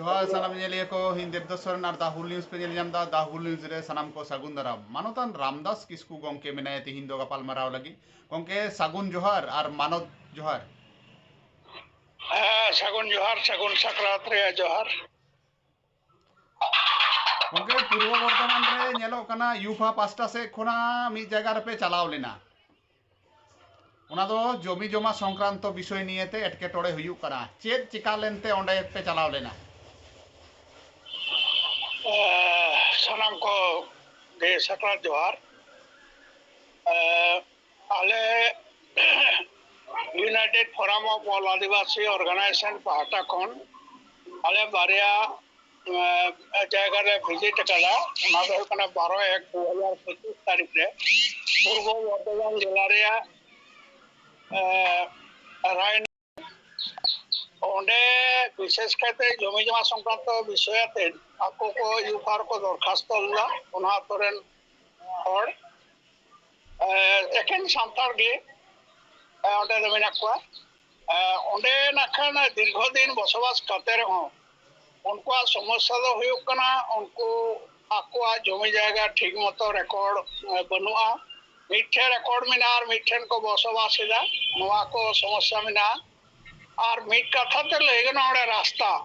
ᱡᱚᱦᱟᱨ ᱥᱟᱱᱟᱢ ᱧᱮᱞᱤᱭᱟᱹ ᱠᱚ ᱤᱧ ᱫᱮᱵᱫᱟᱥ ᱥᱚᱨᱮᱱ ᱟᱨ ᱫᱟᱦᱩᱞ ᱱᱤᱭᱩᱡ ᱯᱮ ᱧᱮᱞ ᱧᱟᱢ ᱫᱟ ᱫᱟᱦᱩᱞ ᱱᱤᱭᱩᱡ ᱨᱮ ᱥᱟᱱᱟᱢ ᱠᱚ ᱥᱟᱹᱜᱩᱱ ᱫᱟᱨᱟᱢ ᱢᱟᱱᱚᱛᱟᱱ ᱨᱟᱢᱫᱟᱥ ᱠᱤᱥᱠᱩ ᱜᱚᱢᱠᱮ ᱢᱮᱱᱟᱭᱟ ᱛᱮᱦᱮᱧ ᱫᱚ ᱜᱟᱯᱟᱞ ᱢᱟᱨᱟᱣ ᱞᱟᱹᱜᱤᱫ ᱜᱚᱢᱠᱮ ᱥᱟᱹᱜᱩᱱ ᱡᱚᱦᱟᱨ ᱟᱨ ᱢᱟᱱᱚᱛ ᱡᱚᱦᱟᱨ ᱦᱮᱸ ᱥᱟᱹᱜᱩᱱ ᱡᱚᱦᱟᱨ ᱥᱟᱹᱜᱩᱱ ᱥᱟᱠᱨᱟᱛ ᱨᱮ ᱡᱚᱦᱟᱨ ᱜᱚᱢᱠᱮ ᱯᱩᱨᱵᱚ ᱵᱚᱨᱫᱷᱚᱢᱟᱱ ᱨᱮ ᱧᱮᱞᱚᱜ ᱠᱟᱱᱟ ᱭᱩᱯᱷᱟ ᱯᱟᱥᱴᱟ ᱥᱮᱫ ᱠᱷᱚᱱᱟᱜ ᱢᱤᱫ ᱡᱟᱭᱜᱟ ᱨᱮᱯᱮ ᱪᱟᱞᱟᱣ ᱞᱮᱱᱟ ᱚᱱᱟ ᱫᱚ ᱡᱚᱢᱤ ᱡᱚᱢᱟ ᱥᱚᱝᱠᱨᱟᱱᱛᱚ ᱵᱤᱥᱚᱭ ᱱᱤᱭᱮᱛᱮ ᱮᱴᱠᱮᱴᱚᱬᱮ ᱦᱩᱭᱩᱜ ᱠᱟᱱᱟ ᱪᱮᱫ ᱪᱤᱠᱟ ᱞᱮᱱᱛᱮ ᱚᱸᱰᱮ ᱯᱮ ᱪᱟᱞᱟᱣ ᱞᱮᱱᱟ ᱥᱟᱱᱟᱢ ᱠᱚ ᱜᱮ ᱥᱟᱠᱨᱟᱛ ᱡᱚᱦᱟᱨ ᱟᱞᱮ united forum of all Adivasi organisation ᱯᱟᱦᱴᱟ ᱠᱷᱚᱱ ᱟᱞᱮ ᱵᱟᱨᱭᱟ ᱡᱟᱭᱜᱟ ᱨᱮ ᱵᱷᱤᱡᱤᱴ ᱟᱠᱟᱫᱟ ᱚᱱᱟ ᱫᱚ ᱦᱩᱭᱩᱜ ᱠᱟᱱᱟ ᱵᱟᱨᱚ ᱮᱠ ᱫᱩ ᱦᱟᱡᱟᱨ ᱯᱚᱸᱪᱤᱥ ᱛᱟᱹᱨᱤᱠᱷ ᱨᱮ ᱯᱩᱨᱵᱚ ᱵᱚᱨᱫᱷᱚᱢᱟᱱ ᱡᱮᱞᱟ ᱨᱮᱭᱟᱜ ᱨᱟᱭ ᱚᱸᱰᱮ ᱵᱤᱥᱮᱥ ᱠᱟᱛᱮ ᱡᱚᱢᱤ ᱡᱚᱢᱟ ᱥᱚᱝᱠᱨᱟᱱᱛᱚ ᱵᱤᱥᱚᱭ ᱟᱛᱮ ᱟᱠᱚ ᱠᱚ ᱤᱭᱩᱯᱟᱨ ᱠᱚ ᱫᱚᱨᱠᱷᱟᱥᱛᱚ ᱞᱮᱫᱟ ᱚᱱᱟ ᱟᱛᱳ ᱨᱮᱱ ᱦᱚᱲ ᱮᱠᱮᱱ ᱥᱟᱱᱛᱟᱲ ᱜᱮ ᱚᱸᱰᱮ ᱫᱚ ᱢᱮᱱᱟᱜ ᱠᱚᱣᱟ ᱚᱸᱰᱮ ᱱᱟᱠᱷᱟᱱ ᱫᱤᱨᱜᱷᱚ ᱫᱤᱱ ᱵᱚᱥᱚᱵᱟᱥ ᱠᱟᱛᱮ ᱨᱮᱦᱚᱸ ᱩᱱᱠᱩᱣᱟᱜ ᱥᱚᱢᱚᱥᱥᱟ ᱫᱚ ᱦᱩᱭᱩᱜ ᱠᱟᱱᱟ ᱩᱱᱠᱩ ᱟᱠᱚᱣᱟᱜ ᱡᱚᱢᱤ ᱡᱟᱭᱜᱟ ᱴᱷᱤᱠ ᱢᱚᱛᱚ ᱨᱮᱠᱚᱨᱰ ᱵᱟᱹᱱᱩᱜᱼᱟ ᱢᱤᱫᱴᱷᱮᱱ ᱨᱮᱠᱚᱨᱰ ᱢᱮᱱᱟᱜᱼᱟ ᱟᱨ ᱢᱤᱫᱴᱷᱮᱱ ᱠᱚ ᱵᱚᱥᱚᱵᱟᱥ ᱮᱫᱟ ᱱᱚᱣᱟ ᱠᱚ ᱥᱚᱢᱚᱥᱥᱟ ᱢᱮᱱᱟᱜᱼᱟ আর মিট কথাতে লয়ে গেল আমরা রাস্তা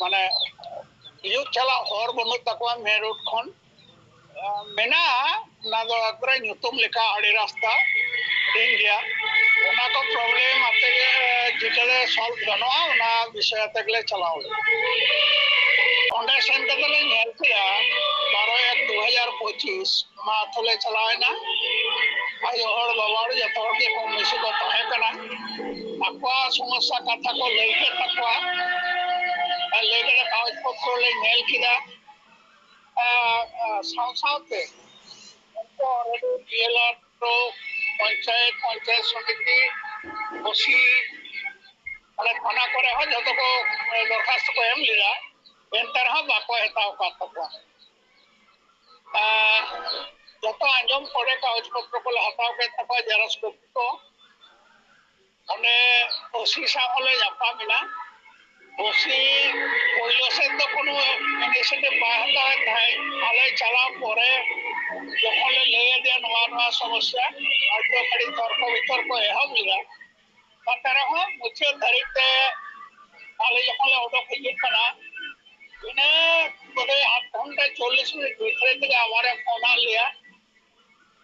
মানে ᱦᱤᱡᱩᱜ ᱪᱟᱞᱟᱜ ᱦᱚᱨ ᱵᱟᱹᱱᱩᱜ ᱛᱟᱠᱚᱣᱟ ᱢᱮᱱ ᱨᱳᱰ ᱠᱷᱚᱱ ᱢᱮᱱᱟᱜᱼᱟ ᱚᱱᱟ ᱫᱚ ᱮᱠᱵᱟᱨᱮ ᱧᱩᱛᱩᱢ ᱞᱮᱠᱟ ᱟᱹᱰᱤ ᱨᱟᱥᱛᱟ ᱴᱷᱤᱠ ᱜᱮᱭᱟ ᱚᱱᱟ ᱠᱚ ᱯᱨᱚᱵᱞᱮᱢ ᱟᱛᱮ ᱜᱮ ᱪᱤᱠᱟᱹᱞᱮ ᱥᱚᱞᱵᱷ ᱜᱟᱱᱚᱜᱼᱟ ᱚᱱᱟ ᱵᱤᱥᱚᱭ ᱟᱛᱮ ᱜᱮᱞᱮ ᱪᱟᱞᱟᱣ ᱞᱮᱱᱟ ᱚᱸᱰᱮ ᱥᱮᱱ ᱠᱟᱛᱮ ᱞᱮ ᱧᱮᱞ ᱠᱮᱫᱟ ᱵᱟᱨᱚ ᱮᱠ ᱫᱩ ᱦᱟᱡᱟᱨ ᱯᱚᱸᱪᱤᱥ ᱢᱟ ᱟᱛᱳ ᱞᱮ ᱪᱟᱞᱟᱣᱮᱱᱟ ᱟᱭᱳ ᱦᱚᱲ ᱡᱚᱛᱚᱦᱚᱲᱜᱮ ᱠᱚ ᱢᱤᱥᱤ ᱠᱚ ᱛᱟᱦᱮᱸ ᱠᱟᱱᱟ ᱟᱠᱚᱣᱟᱜ ᱥᱚᱢᱚᱥᱥᱟ ᱠᱟᱛᱷᱟ ᱠᱚ ᱞᱟᱹᱭ ᱠᱮᱫ ᱛᱟᱠᱚᱣᱟ ᱞᱟᱹᱭ ᱠᱮᱫᱟ ᱠᱟᱜᱚᱡᱽ ᱯᱚᱛᱨᱚ ᱞᱮ ᱧᱮᱞ ᱠᱮᱫᱟ ᱥᱟᱶ ᱥᱟᱶᱛᱮ ᱩᱱᱠᱩ ᱚᱞᱨᱮᱰᱤ ᱰᱤᱮᱞᱟᱨ ᱫᱚ ᱯᱚᱧᱪᱟᱭᱮᱛ ᱯᱚᱧᱪᱟᱭᱮᱛ ᱥᱚᱢᱤᱛᱤ ᱵᱚᱥᱤ ᱚᱱᱟ ᱛᱷᱟᱱᱟ ᱠᱚᱨᱮ ᱦᱚᱸ ᱡᱚᱛᱚ ᱠᱚ ᱫᱚᱨᱠᱷᱟᱥᱛᱚ ᱠᱚ ᱮᱢ ᱞᱮᱫᱟ ᱮᱱᱛᱮ ᱨᱮᱦᱚᱸ ᱵᱟᱠᱚ ᱦᱟᱛᱟᱣ ᱠᱟᱫ ᱛᱟᱠᱚᱣᱟ ᱡᱚᱛᱚ ᱟᱸᱡᱚᱢ ᱯᱚᱨᱮ ᱠᱟᱜᱚᱡᱽ ᱯᱚᱛᱨᱚ ᱠᱚᱞᱮ ᱦᱟᱛᱟᱣ ᱠᱮᱫ ᱛᱟᱠᱚᱣᱟ ᱡᱮᱨᱚᱥ ᱠᱚᱯᱤ ᱠᱚ ᱚᱸᱰᱮ ᱳᱥᱤ ᱥᱟᱶ ᱦᱚᱸᱞᱮ ᱧᱟᱯᱟᱢ ᱮᱱᱟ ᱳᱥᱤ ᱯᱳᱭᱞᱳ ᱥᱮᱫ ᱫᱚ ᱠᱳᱱᱳ ᱤᱱᱤᱥᱤᱭᱮᱴᱤᱵᱽ ᱵᱟᱭ ᱦᱟᱛᱟᱣᱮᱫ ᱛᱟᱦᱮᱸᱫ ᱟᱞᱮ ᱪᱟᱞᱟᱣ ᱯᱚᱨᱮ ᱡᱚᱠᱷᱚᱱ ᱞᱮ ᱞᱟᱹᱭᱟᱫᱮᱭᱟ ᱱᱚᱣᱟ ᱱᱚᱣᱟ ᱥᱚᱢᱚᱥᱥᱟ ᱟᱫᱚ ᱠᱟᱹᱴᱤᱡ ᱛᱚᱨᱠᱚ ᱵᱤᱛᱚᱨᱠᱚ ᱮᱦᱚᱵ ᱞᱮᱫᱟ ᱚᱱᱛᱮ ᱨᱮᱦᱚᱸ ᱢᱩᱪᱟᱹᱫ ᱫᱷᱟᱹᱨᱤᱡ ᱛᱮ ᱟᱞᱮ ᱡᱚᱠᱷᱚᱱ ᱞᱮ ᱚᱰᱚᱠ ᱦᱤᱡᱩᱜ ᱠᱟᱱᱟ बिना बोले आध घंटा चौलीस मिनट भीतर हमारे फोन आ लिया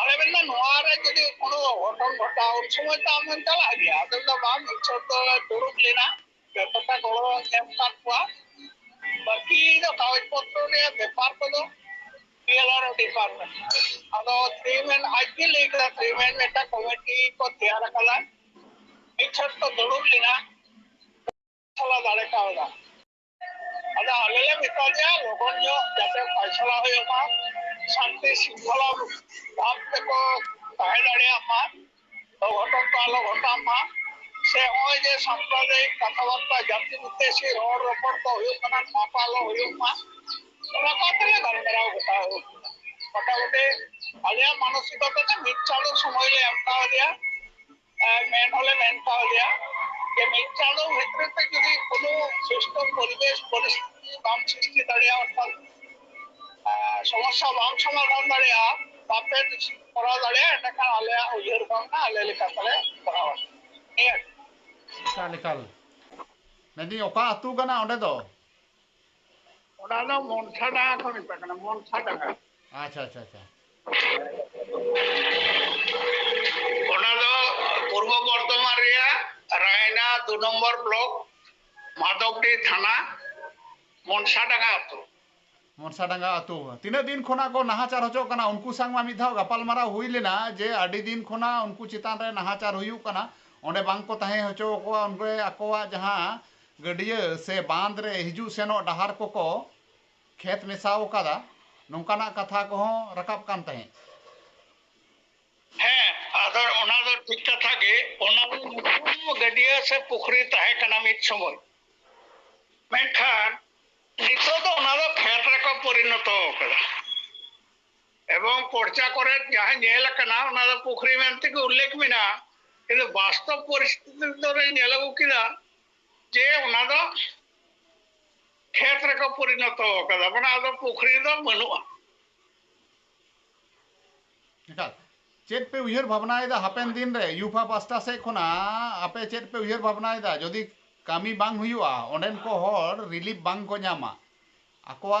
ᱟᱞᱮᱵᱮᱱ ᱫᱚ ᱱᱚᱣᱟ ᱨᱮ ᱡᱩᱫᱤ ᱠᱳᱱᱳ ᱜᱷᱚᱴᱚᱱ ᱜᱷᱚᱴᱟᱣ ᱩᱱ ᱥᱚᱢᱚᱭ ᱛᱚ ᱟᱢ ᱫᱚᱢ ᱪᱟᱞᱟᱜ ᱜᱮᱭᱟ ᱟᱫᱚᱢ ᱫᱚ ᱵᱟᱝ ᱤᱪᱪᱷᱚᱨ ᱫᱚ ᱫᱩᱲᱩᱵ ᱞᱮᱱᱟ ᱡᱚᱛᱚᱴᱟ ᱜᱚᱲᱚ ᱮᱢ ᱠᱟᱫ ᱠᱚᱣᱟ ᱵᱟᱹᱠᱤ ᱫᱚ ᱠᱟᱜᱚᱡᱽ ᱯᱚᱛᱨᱚ ᱨᱮᱭᱟᱜ ᱵᱮᱯᱟᱨ ᱠᱚᱫᱚ ᱯᱤᱭᱟᱞᱟᱨ ᱰᱤᱯᱟᱨᱴᱢᱮᱱᱴ ᱟᱫᱚ ᱛᱨᱤᱢᱮᱱ ᱟᱡᱜᱮ ᱞᱟᱹᱭ ᱠᱮᱫᱟ ᱛᱨᱤᱢᱮᱱ ᱢᱤᱫᱴᱟᱝ ᱠᱚᱢᱤᱴᱤ ᱠᱚ ᱛᱮᱭᱟᱨ ᱟᱠᱟᱫᱟ ᱤᱪᱪᱷᱚᱨ ᱠᱚ ᱫᱩᱲᱩᱵ ᱞᱮᱱᱟ ᱯᱷᱚᱞᱟ ᱫᱟᱲᱮ ᱠᱟᱣᱫᱟ ᱟᱫᱚ ᱟᱞᱮ ᱞᱮ ᱢᱮᱛᱟ ᱫᱮᱭᱟ ᱞᱚᱜᱚᱱ ᱧᱚᱜ ᱡᱟᱛᱮ ᱯᱷᱟᱭᱥᱚᱞᱟ ᱦᱩᱭᱩᱜ শান্তি শৃঙ্খলা ভাবতেক ᱛᱟᱦᱮᱸ ᱫᱟᱲᱮᱭᱟᱜ ᱢᱟ ᱚᱜᱷᱚᱴᱚᱱ ᱠᱚ ᱟᱞᱚ ᱜᱷᱚᱴᱟᱜ ᱢᱟ ᱥᱮ ᱦᱚᱸᱜᱼᱚᱭ ᱡᱮ ᱥᱟᱢᱯᱨᱟᱫᱟᱭᱤᱠ ᱠᱟᱛᱷᱟᱵᱟᱨᱛᱟ ᱡᱟᱹᱛᱤ ᱵᱤᱫᱮᱥᱤ ᱨᱚᱲ ᱨᱚᱯᱚᱲ ᱠᱚ ᱦᱩᱭᱩᱜ ᱠᱟᱱᱟ ᱱᱚᱣᱟ ᱠᱚ ᱟᱞᱚ ᱦᱩᱭᱩᱜ ᱢᱟ ᱚᱱᱟ ᱠᱚ ᱛᱮᱞᱮ ᱜᱟᱞᱢᱟᱨᱟᱣ ᱜᱚᱴᱟᱣ ᱢᱚᱴᱟᱢᱩᱴᱤ ᱟᱞᱮᱭᱟᱜ ᱢᱟᱱᱚᱥᱤᱠᱚᱛᱟ ᱫᱚ ᱢᱤᱫ ᱪᱟᱸᱫᱳ ᱥᱚᱢᱚᱭ ᱞᱮ ᱮᱢ ᱠᱟᱣᱫᱮᱭᱟ ᱢᱮᱱ ᱦᱚᱸᱞᱮ ᱢᱮᱱ ᱠᱟᱣᱫᱮᱭᱟ ᱡᱮ ᱢᱤᱫ ᱪᱟᱸᱫᱳ ᱵᱷᱤᱛᱨᱤ ᱛᱮ ᱡᱩᱫᱤ ᱠᱳᱱᱳ ᱥᱩᱥᱛᱷ ᱯᱚᱨᱤᱵᱮᱥ ᱯᱚᱨᱤᱥᱛᱷᱤᱛᱤ ᱵᱟᱢ ᱥᱨᱤᱥᱴᱤ ᱫᱟᱲᱮᱭᱟᱜᱼᱟ ᱚᱱᱠᱟ ಸಮಸ್ಯೆ ಸಮಾಧಾನ ದಾಳಿಯಾ ᱵᱟᱯᱮ ᱠᱚᱨᱟᱣ ᱫᱟᱲᱮᱭᱟᱜᱼᱟ ᱮᱸᱰᱮᱠᱷᱟᱱ ᱟᱞᱮᱭᱟᱜ ᱩᱭᱦᱟᱹᱨ ᱵᱷᱟᱵᱽᱱᱟ ᱟᱞᱮ ᱞᱮᱠᱟᱛᱮᱞᱮ ᱠᱚᱨᱟᱣᱟ ᱱᱤᱭᱟᱹ ᱮᱠᱟᱞ ᱢᱮᱱᱫᱟᱹᱧ ᱚᱠᱟ ᱟᱹᱛᱩ ᱠᱟᱱᱟ ᱚᱸᱰᱮ ᱫᱚ ᱚᱱᱟ ᱫᱚ ᱢᱚᱱᱥᱟ ᱰᱟᱸᱜᱟ ᱠᱚ ᱢᱮᱛᱟᱜ ᱠᱟᱱᱟ ᱢᱚᱱᱥᱟ ᱰᱟᱸᱜᱟ ᱟᱪᱪᱷᱟ ᱟᱪᱪᱷᱟ ᱟᱪᱪᱷᱟ ᱚᱱᱟ ᱫᱚ ᱯᱩᱨᱵᱚ ᱵᱚᱨᱫᱷᱚᱢᱟᱱ ᱨᱮᱭᱟᱜ ᱨᱟᱭᱱᱟ ᱫᱩ ᱱᱚᱢᱵᱚᱨ ᱵᱞᱚᱠ ᱢᱟᱫᱚᱵᱰᱤ ᱛᱷᱟᱱᱟ ᱢᱚᱱᱥᱟ ᱰᱟᱸᱜᱟ ᱟᱹᱛᱩ মনসা ডাঙা আতো তিন দিন খন আকো নাহাচાર হচকনা উনকু সাংমা মিদ দাও গপাল মারা হুই লেনা যে আডি দিন খন আকু চিতান রে নাহাচાર হিউকনা অনে বাংকো তাহে হচকওয়া উনবে আকওয়া যাহা গডিয়ে সে বান্দ রে হিজু সেনো ডাহার কোকো খেত মেসাওকাদা নুকানা কথা কো হ রাখাব কান তাই হ্যাঁ আদার ওনাদে ঠিক কথা গে ওনাউ গডিয়ে সে পুকরি তাহে কানামি সময় মেন্টান নিতো परिणत एवं चर्चा कर पोखरी में उल्लेख मेना वास्तव परिस्थिति दौरेगा जे खेत रेक परिणत मैं पोखरी बनू चेत पे उयर भावना इधर हापें दिन रे यूफा पास्ता से खुना आपे चेत पे उयर भावना इधर जो दी कामी बंग हुई हुआ उन्हें को हॉर रिलीफ बंग को न्यामा आकोआ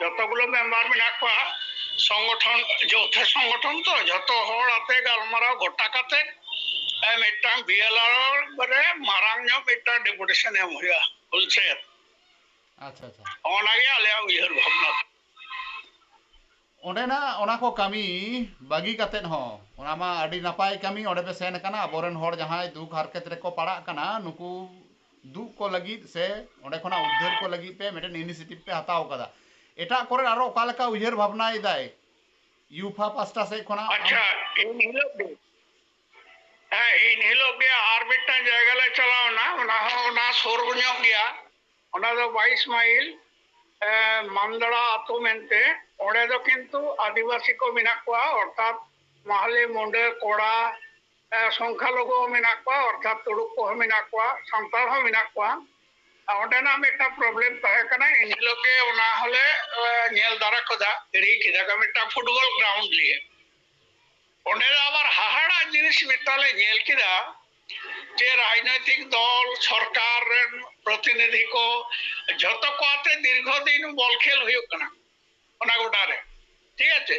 যতগোলো মে এমআর মিনাক পা সংগঠন যে অথ সংগঠন তো যত হল আতে গালমারা গটা কাতে আই মেটা ভিএলআর বরে মারাং না মেটা ডিপুটেশন এম হইয়া বুঝছ আচ্ছা আচ্ছা অন আহে আলে অঙ্গি হর ভাবনা ওনে না ওনা কো কামি বাকি কাতে হ ওনা মা আডি নাপাই কামি ওড়ে বে সেনকানা অ বোরেন হল জহা দুখ হারকেত রে কো পাড়াক না নুকু দুখ কো লাগিত সে ওনে কোনা উদ্ধার কো লাগি পে মেটা ইনিশিয়েটিভ পে হাতাউকাদা ᱮᱴᱟᱜ ᱠᱚᱨᱮ ᱟᱨᱚ ᱚᱠᱟ ᱞᱮᱠᱟ ᱩᱭᱦᱟᱹᱨ ᱵᱷᱟᱵᱽᱱᱟᱭ ᱫᱟᱭ ᱤᱭᱩᱯᱷᱟ ᱯᱟᱥᱴᱟ ᱥᱮᱫ ᱠᱷᱚᱱᱟᱜ ᱟᱪᱪᱷᱟ ᱤᱱ ᱦᱤᱞᱳᱜ ᱜᱮ ᱦᱮᱸ ᱤᱱ ᱦᱤᱞᱳᱜ ᱜᱮ ᱟᱨ ᱢᱤᱫᱴᱟᱝ ᱡᱟᱭᱜᱟ ᱞᱮ ᱪᱟᱞᱟᱣᱱᱟ ᱚᱱᱟ ᱦᱚᱸ ᱚᱱᱟ ᱥᱩᱨ ᱧᱚᱜ ᱜᱮᱭᱟ ᱚᱱᱟ ᱫᱚ ᱵᱟᱭᱤᱥ ᱢᱟᱭᱤᱞ ᱢᱟᱢᱫᱟᱲᱟ ᱟᱛᱳ ᱢᱮᱱᱛᱮ ᱚᱸᱰᱮ ᱫᱚ ᱠᱤᱱᱛᱩ ᱟᱹᱫᱤᱵᱟᱹᱥᱤ ᱠᱚ ᱢᱮᱱᱟᱜ ᱠᱚᱣᱟ ᱚᱨᱛᱷᱟᱛ ᱢᱟᱦᱞᱮ ᱢᱩᱸᱰᱟᱹ ᱠᱚᱲᱟ ᱥᱚᱝᱠᱷᱟᱞᱚঘᱩ ᱢᱮᱱᱟᱜ ᱠᱚᱣᱟ ᱚᱨᱛᱷᱟᱛ ᱛᱩᱲᱩᱠ ᱠᱚᱦᱚᱸ ᱢᱮᱱᱟᱜ ᱠᱚᱣᱟ ᱥᱟᱱᱛᱟᱲ ᱦᱚᱸ ᱢᱮᱱᱟᱜ ᱠᱚᱣᱟ ᱚᱸᱰᱮᱱᱟᱜ ᱢᱤᱫᱴᱟᱝ ᱯᱨᱚᱵᱞᱮᱢ ᱛᱟᱦᱮᱸ ᱠᱟᱱᱟ ᱮᱱ ᱦᱤᱞᱳᱜ ᱜᱮ ᱚᱱᱟ ᱦᱚᱸᱞᱮ ᱧᱮᱞ ᱫᱟᱨᱟ ᱠᱮᱫᱟ ᱨᱤ ᱠᱮᱫᱟ ᱠᱚ ᱢᱤᱫᱴᱟᱝ ᱯᱷᱩᱴᱵᱚᱞ ᱜᱨᱟᱣᱩᱱᱰ ᱞᱤᱭᱮ ᱚᱸᱰᱮ ᱫᱚ ᱟᱵᱟᱨ ᱦᱟᱦᱟᱲᱟᱜ ᱡᱤᱱᱤᱥ ᱢᱤᱫᱴᱟᱝ ᱞᱮ ᱧᱮᱞ ᱠᱮᱫᱟ যে রাজনৈতিক দল সরকার প্রতিনিধি কো যত কোয়াতে দীর্ঘদিন বল খেল হয়ে কানা ওনা গোটারে ঠিক আছে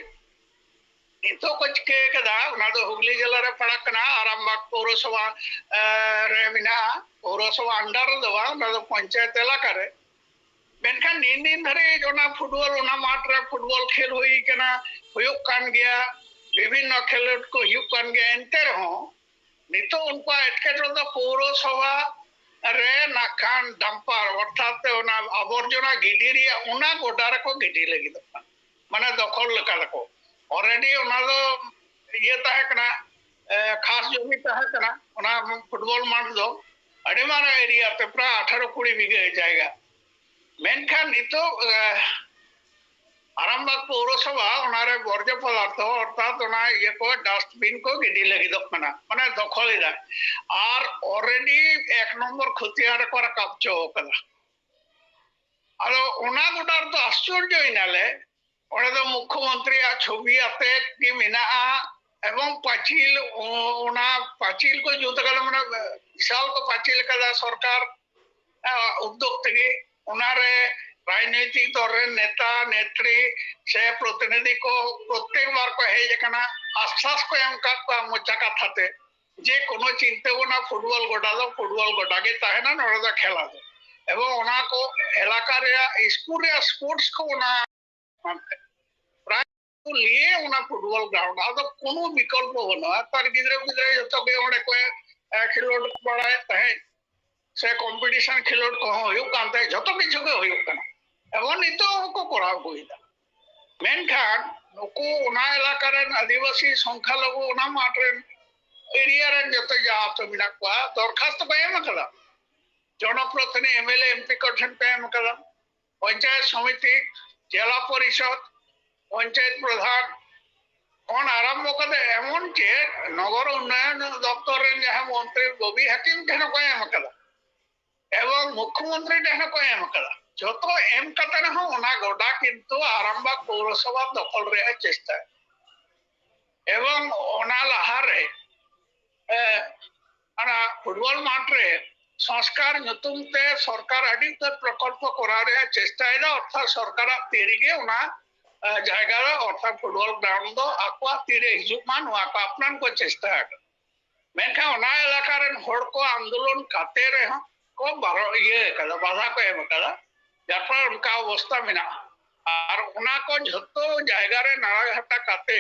ಇಂಥವಕ್ಕೊಚ್ಚಿಕೆಗದ ನಡು ಹುಗ್ಲಿ ಜಿಲ್ಲಾರ ಪಡಕ್ಕನ ಆರಂಭ ಪೌರಸಭಾ ರೇವಿನ ಪೌರಸಭಾ ಅಂಡರ್ದವ ನದು ಪಂಚಾಯತ್ ಎಲಾಕಾರೆ ᱢᱮᱱᱠᱷᱟᱱ ᱱᱤᱱ ᱫᱤᱱ ᱫᱷᱟᱨᱮ ᱡᱚᱱᱟ ᱯᱷᱩᱴᱵᱚᱞ ᱚᱱᱟ ᱢᱟᱴ ᱨᱮ ᱯᱷᱩᱴᱵᱚᱞ ᱠᱷᱮᱞ ᱦᱩᱭ ᱠᱟᱱᱟ ᱦᱩᱭᱩᱜ ᱠᱟᱱ ᱜᱮᱭᱟ ᱵᱤᱵᱷᱤᱱᱱᱚ ᱠᱷᱮᱞᱳᱰ ᱠᱚ ᱦᱩᱭᱩᱜ ᱠᱟᱱ ᱜᱮᱭᱟ ᱮᱱᱛᱮ ᱨᱮᱦᱚᱸ ᱱᱤᱛᱚᱜ ᱩᱱᱠᱩᱣᱟᱜ ᱮᱴᱠᱮᱴᱚᱬᱮ ᱫᱚ ᱯᱳᱣᱨᱚᱥᱚᱵᱷᱟ ᱨᱮ ᱱᱟᱠᱷᱟᱱ ᱰᱟᱢᱯᱟᱨ ᱚᱨᱛᱷᱟᱛ ᱚᱱᱟ ᱟᱵᱚᱨᱡᱚᱱᱟ ᱜᱤᱰᱤ ᱨᱮᱭᱟᱜ ᱚᱱᱟ ᱜᱚᱰᱟ ᱨᱮᱠᱚ ᱜᱤᱰᱤ ᱞᱟᱹᱜᱤᱫᱚᱜ ᱠᱟᱱᱟ ᱢᱟᱱᱮ ᱫᱚᱠᱷᱚᱞ ᱞᱮᱠᱟ ᱫᱚᱠᱚ ᱚᱞᱨᱮᱰᱤ ᱚᱱᱟ ᱫᱚ ᱤᱭᱟᱹ ᱛᱟᱦᱮᱸ ᱠᱟᱱᱟ ᱠᱷᱟᱥ ᱡᱚᱢᱤ ᱛᱟᱦᱮᱸ ᱠᱟᱱᱟ ᱚᱱᱟ ᱯᱷᱩᱴᱵᱚᱞ ᱢᱟᱴᱷ ᱫᱚ ᱟᱹᱰᱤ ᱢᱟᱨᱟᱝ ᱮᱨᱤᱭᱟ ᱛᱮ ᱯᱨᱟᱭ ᱟᱴᱷᱟᱨᱚ ᱠᱩᱲᱤ ᱵᱤᱜᱷᱟᱹ ᱡᱟᱭᱜᱟ ᱢᱮᱱᱠᱷᱟᱱ ᱱᱤᱛᱚᱜ আরামবাগ পৌরসভা ওনারে বর্জ্য পদার্থ অর্থাৎ ওনা ইয়ে কো ডাস্টবিন কো গিডি লাগিদক মানা মানে দখলিদা আর অলরেডি এক নম্বর খতিয়ার করা কাপচো কাদা আর ওনা গোটার তো আশ্চর্য ইনালে मुख्यमंत्री छवि की पाचिल पाचिल को जो मतलब, विशाल को पाचिल सरकार उद्योग राजनैतिक दल तो नेता नेत्री से प्रतिनिधि को प्रत्येक बार को हेकना आश्वास को मोचा कथा ते जे को चिंता बना फुटबल गोडा दो फुटबल गोडा के तहना खेला दो एलाका स्कूल स्पोर्ट्स को ᱞᱟᱹᱭ ᱚᱱᱟ ᱯᱷᱩᱴᱵᱚᱞ ᱜᱨᱟᱣᱩᱱᱰ ᱟᱫᱚ ᱠᱳᱱᱳ ᱵᱤᱠᱚᱞᱯᱚ ᱵᱟᱹᱱᱩᱜᱼᱟ ᱛᱟᱨ ᱜᱤᱫᱽᱨᱟᱹ ᱯᱤᱫᱽᱨᱟᱹ ᱡᱚᱛᱚ ᱜᱮ ᱚᱸᱰᱮ ᱠᱚ ᱠᱷᱮᱞᱳᱰ ᱵᱟᱲᱟᱭᱮᱫ ᱛᱟᱦᱮᱸᱫ ᱥᱮ ᱠᱚᱢᱯᱤᱴᱤᱥᱚᱱ ᱠᱷᱮᱞᱳᱰ ᱠᱚᱦᱚᱸ ᱦᱩᱭᱩᱜ ᱠᱟᱱ ᱛᱟᱦᱮᱸᱫ ᱡᱚᱛᱚ ᱠᱤᱪᱷᱩ ᱜᱮ ᱦᱩᱭᱩᱜ ᱠᱟᱱᱟ ᱮᱢᱚᱱ ᱱᱤᱛᱚᱜ ᱦᱚᱸᱠᱚ ᱠᱚᱨᱟᱣ ᱟᱹᱜᱩᱭᱮᱫᱟ ᱢᱮᱱᱠᱷᱟᱱ ᱱᱩᱠᱩ ᱚᱱᱟ ᱮᱞᱟᱠᱟ ᱨᱮᱱ ᱟᱹᱫᱤᱵᱟᱹᱥᱤ ᱥᱚᱝᱠᱷᱟᱞᱚঘᱩ ᱚᱱᱟ ᱢᱟᱴ ᱨᱮᱱ ᱮᱨᱤᱭᱟ ᱨᱮᱱ ᱡᱚᱛᱚ ᱡᱟᱦᱟᱸ ᱛᱚ ᱢᱮᱱᱟᱜ ᱠᱚᱣᱟ ᱫᱚᱨᱠᱷᱟᱥᱛᱚ ᱠᱚ ᱮᱢ ᱟᱠᱟᱫᱟ ᱡᱚᱱᱚᱯᱨᱚᱛᱤᱱᱤ ᱮᱢ ᱮᱞ ᱮ ᱮᱢᱯᱤ ᱠᱚ ᱴᱷᱮᱱ ᱠᱚ ᱮᱢ ᱟᱠᱟᱫᱟ ᱯᱚᱧᱪᱟᱭᱮᱛ ᱥᱚᱢᱤᱛᱤ জেলা পরিষদ পঞ্চায়েত প্রধান কোন আরম্ভ করে এমন যে নগর উন্নয়ন দপ্তরের যাহা মন্ত্রী ববি হাকিম কেন কো এম কাদা এবং মুখ্যমন্ত্রী ঠেন কো এম কাদা যত এম কাতা না ওনা গোডা কিন্তু আরম্ভ পৌরসভা দখল রে চেষ্টা এবং ওনা লাহারে ফুটবল মাঠ রে સંસ્કાર ᱧᱩᱛᱩᱢ ᱛᱮ ᱥᱚᱨᱠᱟᱨ ᱟᱹᱰᱤ ᱩᱛᱟᱹᱨ ᱯᱨᱚᱠᱚᱞᱯᱚ ᱠᱚᱨᱟᱣ ᱨᱮᱭᱟᱜ ᱪᱮᱥᱴᱟᱭᱮᱫᱟ ᱚᱨᱛᱷᱟᱛ ᱥᱚᱨᱠᱟᱨᱟᱜ ᱛᱤᱨᱮᱜᱮ ᱚᱱᱟ ᱡᱟᱭᱜᱟ ᱨᱮ ᱚᱨᱛᱷᱟᱛ ᱯᱷᱩᱴᱵᱚᱞ ᱜᱨᱟᱣᱩᱱᱰ ᱫᱚ ᱟᱠᱚᱣᱟᱜ ᱛᱤᱨᱮ ᱦᱤᱡᱩᱜ ᱢᱟ ᱱᱚᱣᱟ ᱠᱚ ᱟᱯᱱᱟᱨ ᱠᱚ ᱪᱮᱥᱴᱟ ᱟᱠᱟᱫᱟ ᱢᱮᱱᱠᱷᱟᱱ ᱚᱱᱟ ᱮᱞᱟᱠᱟ ᱨᱮᱱ ᱦᱚᱲ ᱠᱚ ᱟᱱᱫᱳᱞᱚᱱ ᱠᱟᱛᱮ ᱨᱮᱦᱚᱸ ᱠᱚ ᱵᱟᱨᱚ ᱤᱭᱟᱹ ᱟᱠᱟᱫᱟ ᱵᱟধা ᱠᱚ ᱮᱢ ᱟᱠᱟᱫᱟ ᱡᱟᱨ ᱯᱷᱚᱞ ᱚᱱᱠᱟ ᱚᱵᱚᱥᱛᱟ ᱢᱮᱱᱟᱜᱼᱟ ᱟᱨ ᱚᱱᱟ ᱠᱚ ᱡᱷᱚᱛᱚ ᱡᱟᱭᱜᱟ ᱨᱮ ᱱᱟᱲᱟ ᱜᱷᱟᱴᱟ ᱠᱟᱛᱮ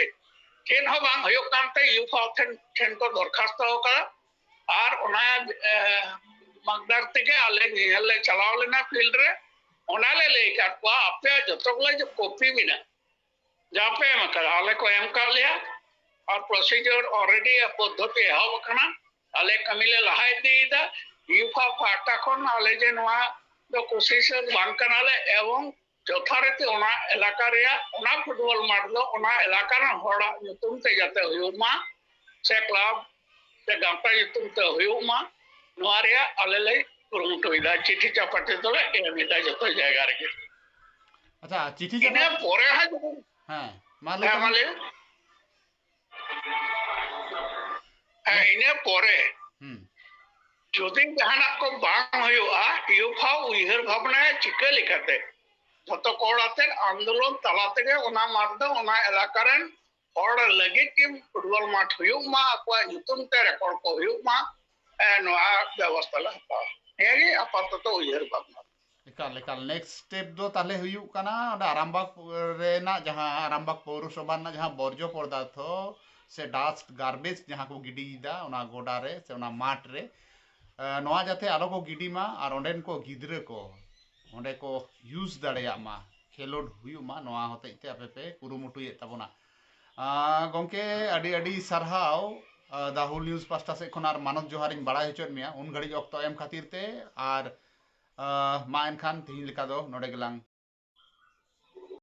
ᱪᱮᱫ ᱦᱚᱸ ᱵᱟᱝ ᱦᱩᱭᱩᱜ ᱠᱟᱱᱛᱮ ᱤᱭᱩᱯᱷᱟ ᱴᱷᱮᱱ ᱴᱷᱮᱱ ᱠᱚ ᱫᱚᱨᱠᱷᱟᱥᱛᱚ ᱟᱠᱟᱫᱟ আর ওনার magdarteke ale nihale chalaw lena field re onale le kar ko ape joto gula jo copy bina jape makar ale ko em kar liya और प्रोसीजर ऑलरेडी पद्धति हव कना आले कमिले लहाय दीदा यूफा फाटा खन आले जे नवा ᱫᱚ ᱠᱩᱥᱤᱥ ᱵᱟᱝᱠᱟᱱᱟᱞᱮ ᱮᱵᱚᱝ ᱡᱚᱛᱷᱟᱨᱮᱛᱮ ᱚᱱᱟ ᱮᱞᱟᱠᱟ ᱨᱮᱭᱟᱜ ᱚᱱᱟ ᱯᱷᱩᱴᱵᱚᱞ ᱢᱟᱴ ᱫᱚ ᱚᱱᱟ ᱮᱞᱟᱠᱟ ᱨᱮᱱ ᱦᱚᱲᱟᱜ ᱧᱩᱛᱩᱢ ᱛᱮ ᱡᱟᱛᱮ ᱦᱩᱭᱩᱜ ᱢᱟ ᱥᱮ ᱠᱞᱟᱵ ᱥᱮ ᱜᱟᱶᱛᱟ ᱧᱩᱛᱩᱢ ᱛᱮ ᱦᱩᱭᱩᱜ ᱢᱟ නොවාරයා අලලයි කුරුමුට විදා චිටි චපටය තුළ එය විදා ජොත ජයගාරක චිටි පොර මල ඉන පොරේ ᱡᱩᱫᱤ ᱡᱟᱦᱟᱱᱟᱜ ᱠᱚ ᱵᱟᱝ ᱦᱩᱭᱩᱜᱼᱟ ᱤᱭᱩᱯᱷᱟ ᱩᱭᱦᱟᱹᱨ ᱵᱷᱟᱵᱽᱱᱟᱭᱟ ᱪᱤᱠᱟᱹ ᱞᱮᱠᱟᱛᱮ ᱡᱷᱚᱛᱚ ᱠᱚ ᱟᱛᱮᱫ ᱟᱱᱫᱳᱞᱚᱱ ᱛᱟᱞᱟ ᱛᱮᱜᱮ ᱚᱱᱟ ᱢᱟᱴ ᱫᱚ ᱚᱱᱟ ᱮᱞᱟᱠᱟ ᱨᱮᱱ ᱦᱚᱲ ᱞᱟᱹᱜᱤᱫ ᱜᱮ ᱯᱷᱩᱴᱵᱚᱞ ᱢᱟᱴ ᱦᱩᱭᱩᱜ ᱢᱟ ᱟᱠᱚᱣᱟᱜ ᱧᱩᱛᱩᱢ ᱛᱮ ᱨᱮᱠᱚᱨᱰ ᱠᱚ ᱦᱩᱭᱩᱜ ᱢᱟ නොයා දවස්තල හපා ඒගේ අපත්තත උයර බක්ම එකල් එකල් නෙක්ස් ᱴᱮᱯ ᱫᱚ ᱛᱟᱦᱞᱮ ᱦᱩᱭᱩᱜ ᱠᱟᱱᱟ ᱟᱨᱟᱢᱵᱟᱜ ᱨᱮᱱᱟᱜ ᱡᱟᱦᱟᱸ ᱟᱨᱟᱢᱵᱟᱜ ᱯᱳᱣᱨᱚᱥᱚᱵᱷᱟ ᱨᱮᱱᱟᱜ ᱡᱟᱦᱟᱸ ᱵᱚᱨᱡᱚ ᱯᱚᱫᱟᱨᱛᱷᱚ ᱥᱮ ᱰᱟᱥᱴ ᱜᱟᱨᱵᱮᱡ ᱡᱟᱦᱟᱸ ᱠᱚ ᱜᱤᱰᱤᱭᱮᱫᱟ ᱚᱱᱟ ᱜᱚᱰᱟ ᱨᱮ ᱥᱮ ᱚᱱᱟ ᱢᱟᱴ ᱨᱮ ᱱᱚᱣᱟ ᱡᱟᱛᱮ ᱟᱞᱚ ᱠᱚ ᱜᱤᱰᱤᱢᱟ ᱟᱨ ᱚᱸᱰᱮᱱ ᱠᱚ ᱜᱤᱫᱽᱨᱟᱹ ᱠᱚ ᱚᱸᱰᱮ ᱠᱚ ᱤᱭᱩᱡᱽ ᱫᱟᱲᱮᱭᱟᱜ ᱢᱟ ᱠᱷᱮᱞᱳᱰ ᱦᱩᱭᱩᱜ ᱢᱟ ᱱᱚᱣᱟ ᱦᱚᱛᱮᱡ ᱛᱮ ᱟᱯᱮ ᱯᱮ ᱠᱩᱨᱩᱢᱩᱴᱩᱭᱮᱫ ᱛᱟᱵᱚᱱᱟ ᱜᱚᱝᱠᱮ ᱟᱹᱰᱤ ᱟᱹᱰᱤ ᱥᱟᱨᱦᱟᱣ ᱫᱟ ᱦᱩᱞ ᱱᱤᱭᱩᱡ ᱯᱟᱥᱴᱟ ᱥᱮᱫ ᱠᱷᱚᱱ ᱟᱨ ᱢᱟᱱᱚᱛ ᱡᱚᱦᱟᱨᱤᱧ ᱵᱟᱲᱟᱭ ᱦᱚᱪᱚᱭᱮᱫ ᱢᱮᱭᱟ ᱩᱱ ᱜᱷᱟᱹᱲᱤᱡ ᱚᱠᱛᱚ ᱮᱢ ᱠᱷᱟᱹᱛᱤᱨ ᱛᱮ ᱟᱨ ᱢᱟ ᱮᱱᱠᱷᱟᱱ ᱛᱤᱦᱤᱧ ᱞᱮᱠᱟ ᱫᱚ ᱱᱚᱰᱮ ᱜᱮᱞᱟᱝ